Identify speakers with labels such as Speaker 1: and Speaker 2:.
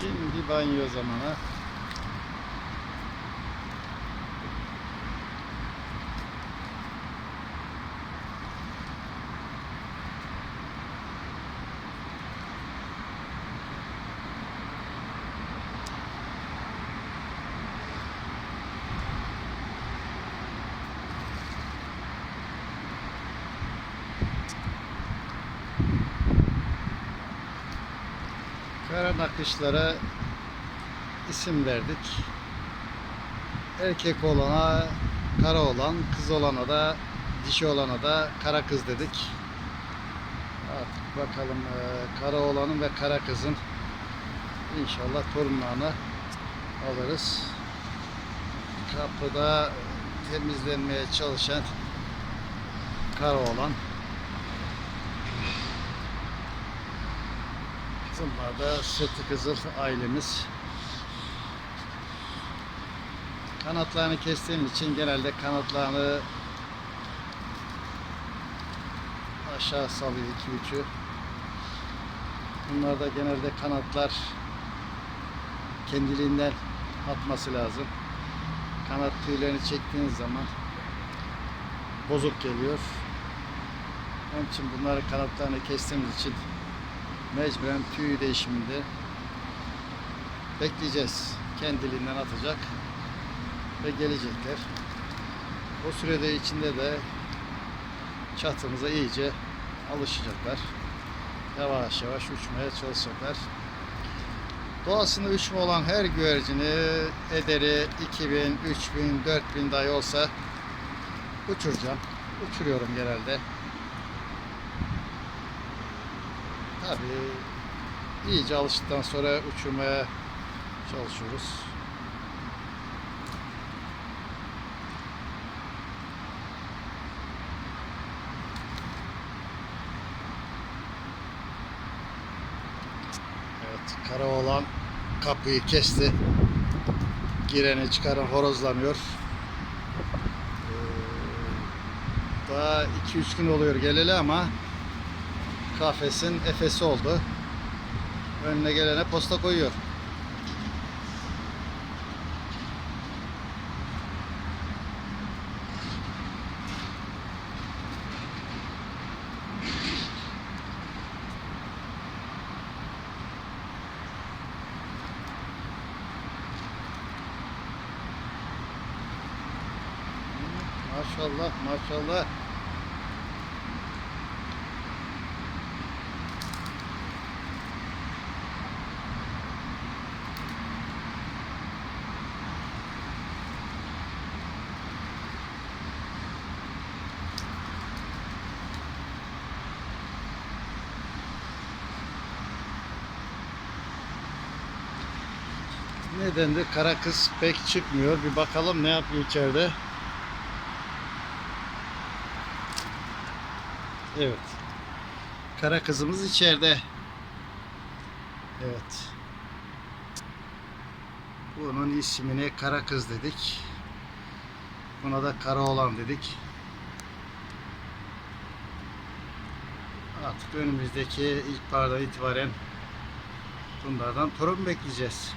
Speaker 1: Şimdi banyo zamanı. Kara nakışlara isim verdik. Erkek olana kara olan, kız olana da dişi olana da kara kız dedik. Artık bakalım eee, kara olanın ve kara kızın inşallah torunlarını alırız. Kapıda temizlenmeye çalışan kara olan Bunlar da Sırtı Kızıl ailemiz. Kanatlarını kestiğim için genelde kanatlarını aşağı salıyor iki üçü. Bunlarda genelde kanatlar kendiliğinden atması lazım. Kanat tüylerini çektiğiniz zaman bozuk geliyor. Onun için bunları kanatlarını kestiğimiz için mecburen tüy değişiminde bekleyeceğiz. Kendiliğinden atacak ve gelecekler. O sürede içinde de çatımıza iyice alışacaklar. Yavaş yavaş uçmaya çalışacaklar. Doğasında uçma olan her güvercini ederi 2000, 3000, 4000 dahi olsa uçuracağım. Uçuruyorum genelde. Tabii iyice alıştıktan sonra uçurmaya çalışıyoruz. Evet, kara olan kapıyı kesti. Gireni çıkaran horozlanıyor. Ee, Daha 2-3 gün oluyor geleli ama kafesin efesi oldu. Önüne gelene posta koyuyor. Maşallah maşallah. Nedendir kara kız pek çıkmıyor. Bir bakalım ne yapıyor içeride. Evet. Kara kızımız içeride. Evet. Bunun ismini kara kız dedik. Buna da kara olan dedik. Artık önümüzdeki ilkbahardan itibaren bunlardan torun bekleyeceğiz.